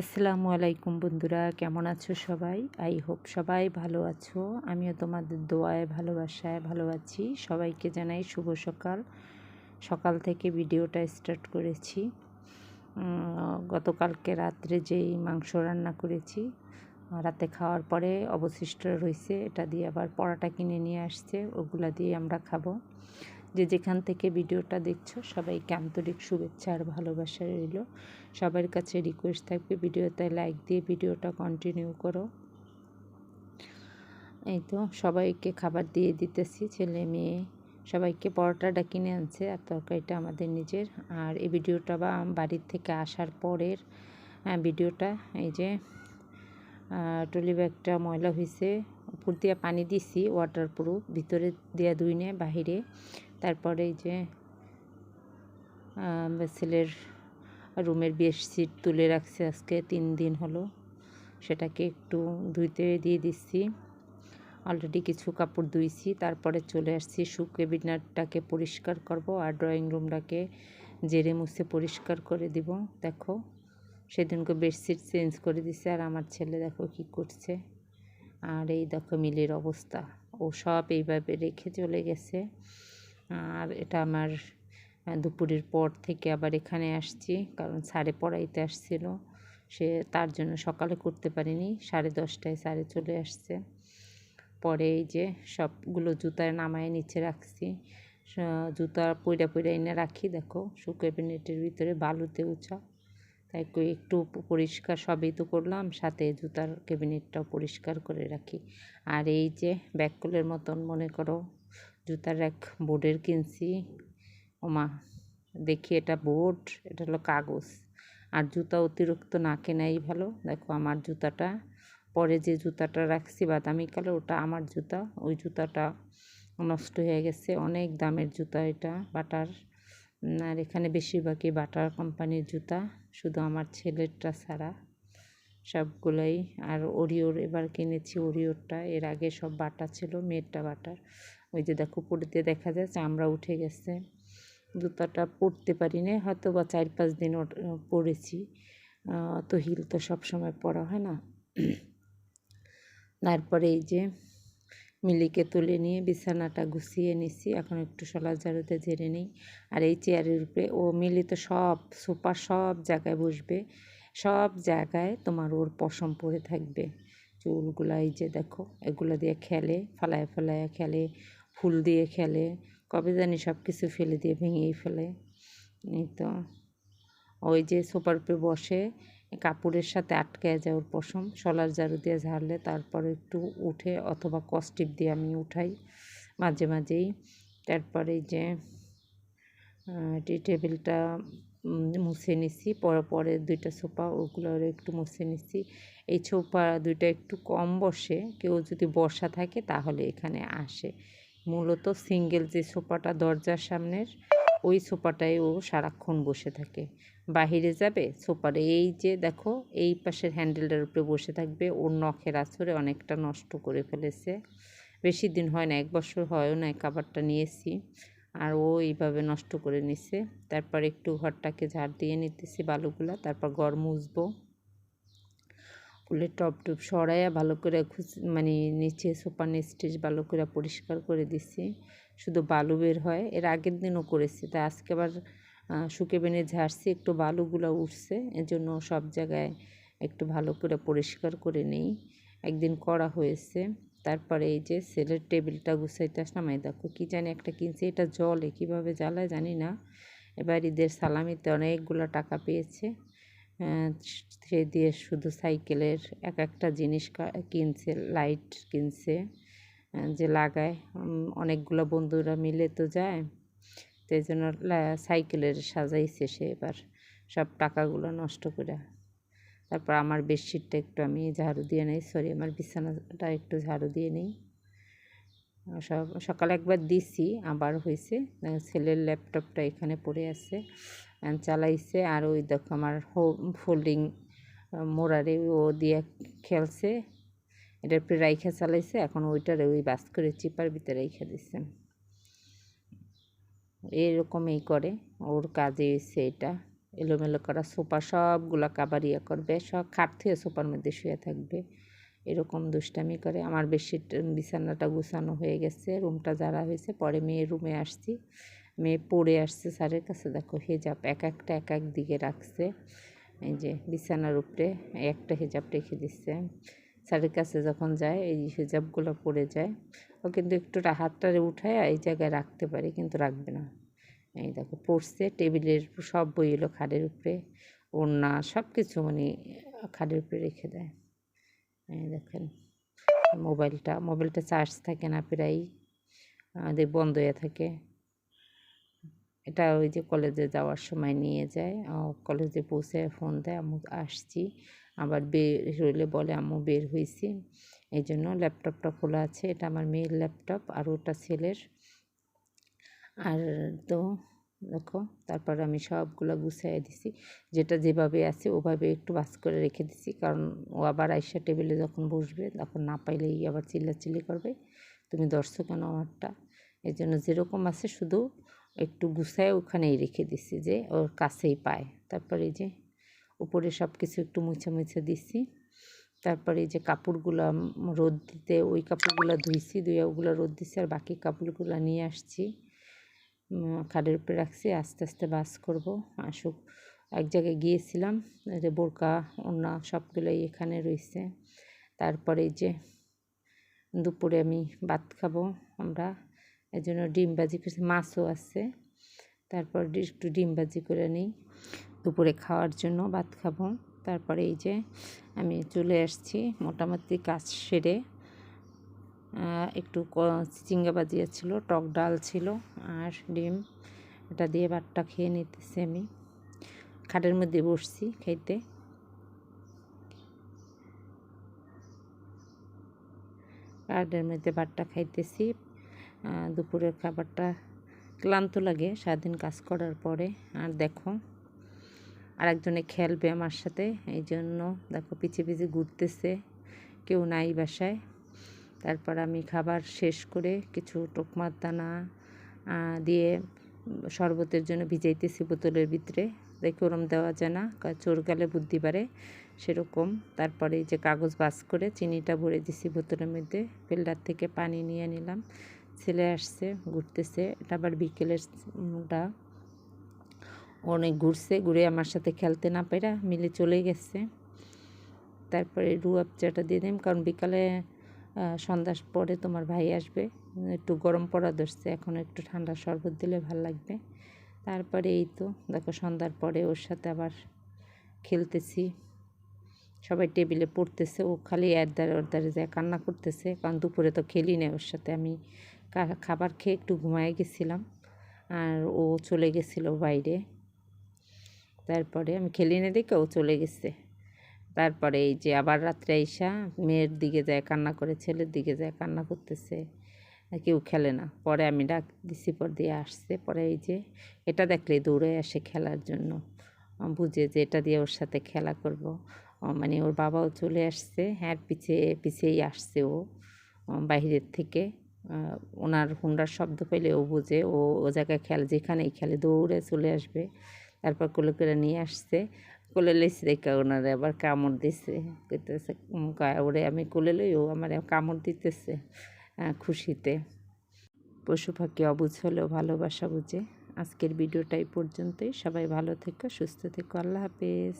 আসসালামু আলাইকুম বন্ধুরা, কেমন আছো সবাই? আই হোপ সবাই ভালো আছো। আমিও তোমাদের দোয়ায়, ভালোবাসায় ভালো আছি। সবাইকে জানাই শুভ সকাল। সকাল থেকে ভিডিওটা স্টার্ট করেছি। গতকালকে রাত্রে যেই মাংস রান্না করেছি, রাতে খাওয়ার পরে অবশিষ্ট রয়েছে, এটা দিয়ে আবার পরাটা কিনে নিয়ে আসছে, ওগুলা দিয়ে আমরা খাব। যে যেখান থেকে ভিডিওটা দেখছ, সবাইকে আন্তরিক শুভেচ্ছা আর ভালোবাসা রইল। সবার কাছে রিকোয়েস্ট থাকবে ভিডিওতে লাইক দিয়ে ভিডিওটা কন্টিনিউ করো। এই তো সবাইকে খাবার দিয়ে দিতেছি, ছেলে মেয়ে সবাইকে পরোটাটা কিনে আনছে আর তরকারিটা আমাদের নিজের। আর এই ভিডিওটা বা বাড়ির থেকে আসার পরের ভিডিওটা এই যে টলি ব্যাগটা ময়লা হয়েছে উপর দিয়ে পানি দিছি ওয়াটার প্রুফ ভিতরে দেওয়া দুই নে বাহিরে। তারপরে যে ছেলের রুমের বেডশিট তুলে রাখছে আজকে, তিন দিন হলো। সেটাকে একটু ধুইতে দিয়ে দিচ্ছি। অলরেডি কিছু কাপড় ধুইছি, তারপরে চলে আসছি শু কেবিনেটটাকে পরিষ্কার করব আর ড্রয়িং রুমটাকে জেরে মুছে পরিষ্কার করে দিব। দেখো, সেদিনকে বেডশিট চেঞ্জ করে দিছে আর আমার ছেলে দেখো কি করছে। আর এই দেখো মিলের অবস্থা, ও সব এইভাবে রেখে চলে গেছে। আর এটা আমার দুপুরের পর থেকে আবার এখানে আসছি। কারণ সাড়ে পড়াইতে আসছিল। সে তার জন্য সকালে করতে পারিনি। সাড়ে দশটায় সাড়ে চলে আসছে। পরে এই যে সবগুলো জুতায় নামায় নিচে রাখছি। জুতা পইরা পইরা এনে রাখি। দেখো ক্যাবিনেটের ভিতরে বালুতে উঁচা তাই একটু পরিষ্কার সবই তো করলাম। সাথে জুতার ক্যাবিনেটটাও পরিষ্কার করে রাখি। আর এই যে ব্যাককুলের মতন, মনে করো জুতার এক বোর্ডের কিনছি। ওমা, দেখি এটা বোর্ড, এটা হলো কাগজ। আর জুতা অতিরিক্ত না কেনাই ভালো। দেখো আমার জুতাটা, পরে যে জুতাটা রাখছি বাদামি কালার, ওটা আমার জুতা। ওই জুতাটা নষ্ট হয়ে গেছে। অনেক দামের জুতা এটা, বাটার। আর এখানে বেশিরভাগই বাটার কোম্পানির জুতা, শুধু আমার ছেলেরটা ছাড়া। সবগুলোই। আর ওরিওর এবার কিনেছি, ওরিওরটা। এর আগে সব বাটা ছিল, মেয়েরটা বাটার। ওই যে দেখো পড়তে দেখা যায় চামড়া উঠে গেছে। জুতাটা পরতে পারি না হয়তো বা চার পাঁচ দিন পরেছি। তো হিল তো সব সময় পরা হয় না। তারপরে এই যে মিলিকে তুলে নিয়ে বিছানাটা গুছিয়ে নিছি, এখন একটু সলা ঝাড়ুতে ঝেড়ে নিই। আর এই চেয়ারের উপরে, ও মিলি তো সব সোফা সব জায়গায় বসবে, সব জায়গায় তোমার ওর পশম পরে থাকবে। চুলগুলা এই যে দেখো, এগুলো দিয়ে খেলে, ফালায় ফালায় খেলে, ফুল দিয়ে খেলে, কবে জানি সব কিছু ফেলে দিয়ে ভেঙেই ফেলে, এই তো। ওই যে সোফার উপরে বসে, কাপড়ের সাথে আটকে যায় ওর পশম সলার ঝাড়ু দিয়ে ঝাড়লে তারপর একটু উঠে অথবা কস্টিপ দিয়ে আমি উঠাই মাঝে মাঝেই। তারপরে যে টি টেবিলটা মুছে নিছি। পরে দুইটা সোফা, ওগুলো একটু মুছে নিছি। এই সোফা দুইটা একটু কম বসে। কেউ যদি বসা থাকে তাহলে এখানে আসে। মূলত সিঙ্গেল যে সোফাটা দরজার সামনের, ওই সোফাটায় ও সারাক্ষণ বসে থাকে। বাহিরে যাবে, সোফারে এই যে দেখো, এই পাশের হ্যান্ডেলটার উপরে বসে থাকবে। ওর নখের আছরে অনেকটা নষ্ট করে ফেলেছে। বেশি দিন হয় না, এক বছর হয়ও না কাবারটা নিয়েছি। আর ও এইভাবে নষ্ট করে নিছে। তারপর একটু ঘরটাকে ঝাড় দিয়ে নিতেছি বালুগুলা, তারপর ঘর মুছবো। ফুলের টপ টপ সরাইয়া ভালো করে মানে নিচে সোপার স্টেজ ভালো করে পরিষ্কার করে দিছি। শুধু বালু বের হয়, এর আগের দিনও করেছি তা আজকে আবার শুকে বেনে ঝাড়ছি, একটু বালুগুলো উঠছে, এজন্য সব জায়গায় একটু ভালো করে পরিষ্কার করে নেই। একদিন করা হয়েছে। তারপরে এই যে সেলের টেবিলটা গুছাইতে আসলাম, এই দেখো কী জানি একটা কিনছে, এটা জলে কীভাবে জ্বালায় জানি না। এবার ঈদের সালামিতে অনেকগুলো টাকা পেয়েছে। সে দিয়ে শুধু সাইকেলের এক একটা জিনিস কিনছে, লাইট কিনছে যে লাগায় অনেকগুলো বন্ধুরা মিলে তো যায়। তো এই জন্য সাইকেলের সাজাইছে সে এবার, সব টাকাগুলো নষ্ট করে তারপর আমার বেডশিটটা একটু আমি ঝাড়ু দিয়ে নেই সরি আমার বিছানাটা একটু ঝাড়ু দিয়ে নেই। সব, সকালে একবার দিছি, আবার হয়েছে। ছেলের ল্যাপটপটা এখানে পড়ে আছে চালাইছে। আর ওই দেখো আমার হোম ফোল্ডিং মোড়ারে ও দিয়ে খেলছে। এটার উপরে রাইখা চালাইছে, এখন ওইটারে ওই বাস করে চিপার ভিতরে রাইখা দিচ্ছে এরকমই করে, ওর কাজে এসে এটা। এলোমেলো করা সোফা সবগুলা কাবার ইয়ে করবে, সব খাট থেকে সোফার মধ্যে শুয়ে থাকবে। এরকম দুষ্টামি করে। আমার বেডশিট, বিছানাটা গুছানো হয়ে গেছে, রুমটা যারা হয়েছে। পরে মেয়ের রুমে আসছি। মেয়ে পড়ে আসছে স্যারের কাছে। দেখো হেজাব এক একটা এক এক দিকে রাখছে। এই যে বিছানার উপরে একটা হেজাব রেখে দিচ্ছে। স্যারের কাছে যখন যায়, এই হেজাবগুলো পড়ে যায়। ও কিন্তু একটু হাতটারে উঠায় এই জায়গায় রাখতে পারে, কিন্তু রাখবে না। এই দেখো, পড়ছে, টেবিলের সব বই এলো খাটের উপরে, ওড়না সব কিছু মানে খাটের উপরে রেখে দেয়। এই দেখেন, মোবাইলটা মোবাইলটা চার্জ থাকে না প্রায় আমাদের বন্ধ হয়ে থাকে। এটা ওই যে কলেজে যাওয়ার সময় নিয়ে যায় কলেজে পৌঁছে ফোন দেয়, আম্মু আসছি, আবার বের হইলে বলে, আম্মু, বের হয়েছি এই জন্য ল্যাপটপটা খোলা আছে, এটা আমার মেয়ের ল্যাপটপ, আর ওটা ছেলের। আর তো দেখো, তারপর আমি সবগুলো গুছিয়ে দিছি। যেটা যেভাবে আছে, ওভাবে একটু বাস করে রেখে দিছি। কারণ ও আবার আইসা টেবিলে যখন বসবে, তখন না পাইলেই আবার চিল্লাচিল্লি করবে। তুমি ধরছো কেন আমারটা? এই জন্য যেরকম আছে, শুধু একটু গুছায় ওখানেই রেখে দিছি যে, ওর কাছেই পায়। তারপরে এই যে, উপরে সব কিছু একটু মুছে মুছে দিছি। তারপরে যে কাপড়গুলো রোদ দিতে, ওই কাপড়গুলো ধুইছি ধুয়ে ওগুলো রোদ দিছি, আর বাকি কাপড়গুলো নিয়ে আসছি। খাটের উপরে রাখছি, আস্তে আস্তে বাস করব। আসুক, এক জায়গায় গিয়েছিলাম যে বোরকা, ওড়না সবগুলোই এখানে রয়েছে। তারপরে যে দুপুরে আমি ভাত খাব আমরা, এই জন্য ডিম ভাজি করছি, মাছও আছে। তারপর একটু ডিম ভাজি করে নিই, দুপুরে খাওয়ার জন্য ভাত খাব। তারপরে এই যে আমি চলে আসছি, মোটামুটি কাজ সেরে একটু চিচিঙ্গা বাজিয়া ছিল টক ডাল ছিল আর ডিম। এটা দিয়ে ভাতটা খেয়ে নিতেছি আমি। খাটের মধ্যে বসছি খাইতে খাটের মধ্যে ভাতটা খাইতেছি। দুপুরের খাবারটা ক্লান্ত লাগে, সারাদিন কাজ করার পরে। আর দেখো, আরেকজনে খেলবে আমার সাথে এই জন্য দেখো পিছিয়ে পিছিয়ে ঘুরতেছে, কেউ নাই বাসায়। তারপর আমি খাবার শেষ করে কিছু টোকমার দানা দিয়ে শরবতের জন্য ভিজাইতেছি বোতলের ভিতরে। দেখে ওরম দেওয়া যায় না চোর গেলে বুদ্ধি পারে সেরকম। তারপরে যে কাগজ বাস করে চিনিটা ভরে দিছি বোতলের মধ্যে, ফিল্টার থেকে পানি নিয়ে নিলাম। ছেলে আসছে, ঘুরতেছে, এটা আবার বিকেলেরটা অনেক ঘুরছে, ঘুরে আমার সাথে খেলতে না পেরা মিলে চলে গেছে। তারপরে রুয়াব চাটা দিয়ে দিম, কারণ বিকালে সন্ধ্যার পরে তোমার ভাই আসবে। একটু গরম পড়া ধরছে, এখন একটু ঠান্ডা শরবত দিলে ভালো লাগবে। তারপরে এই তো, দেখো সন্ধ্যার পরে ওর সাথে আবার খেলতেছি। সবাই টেবিলে পড়তেছে, ও খালি এরদারে ওরদারে যায় কান্না করতেছে, কারণ দুপুরে তো খেলি না ওর সাথে। আমি খাবার খেয়ে একটু ঘুমায় গেছিলাম, আর ও চলে গেছিল বাইরে। তারপরে আমি খেলি না দেখে ও চলে গেছে। তারপরে এই যে আবার রাত্রে আইসা মেয়ের দিকে যায় কান্না করে, ছেলের দিকে যায় কান্না করতেছে। কেউ খেলে না। পরে আমি ডাক দিছি, পর দিয়ে আসছে। পরে এই যে এটা দেখলে দৌড়ে আসে খেলার জন্য। বুঝে যে এটা দিয়ে ওর সাথে খেলা করব। মানে ওর বাবাও চলে আসছে। হ্যাঁ পিছিয়ে, পিছিয়েই আসছে ও। বাহিরের থেকে। ওনার হুন্ডার শব্দ পেলে ও বুঝে। ও ও জায়গায় খেলে, যেখানেই খেলে দৌড়ে চলে আসবে। তারপর কোলে করে নিয়ে আসছে। কোলে লইছে দেখা ওনারে আবার কামড় দিছে। কইতেছে ওরে আমি কোলে লই ও আমার কামড় দিতেছে খুশিতে। পশু পাখি অবুঝ হলেও ভালোবাসা বুঝে। আজকের ভিডিওটা এই পর্যন্তই। সবাই ভালো থেকো, সুস্থ থেকো। আল্লাহ হাফেজ।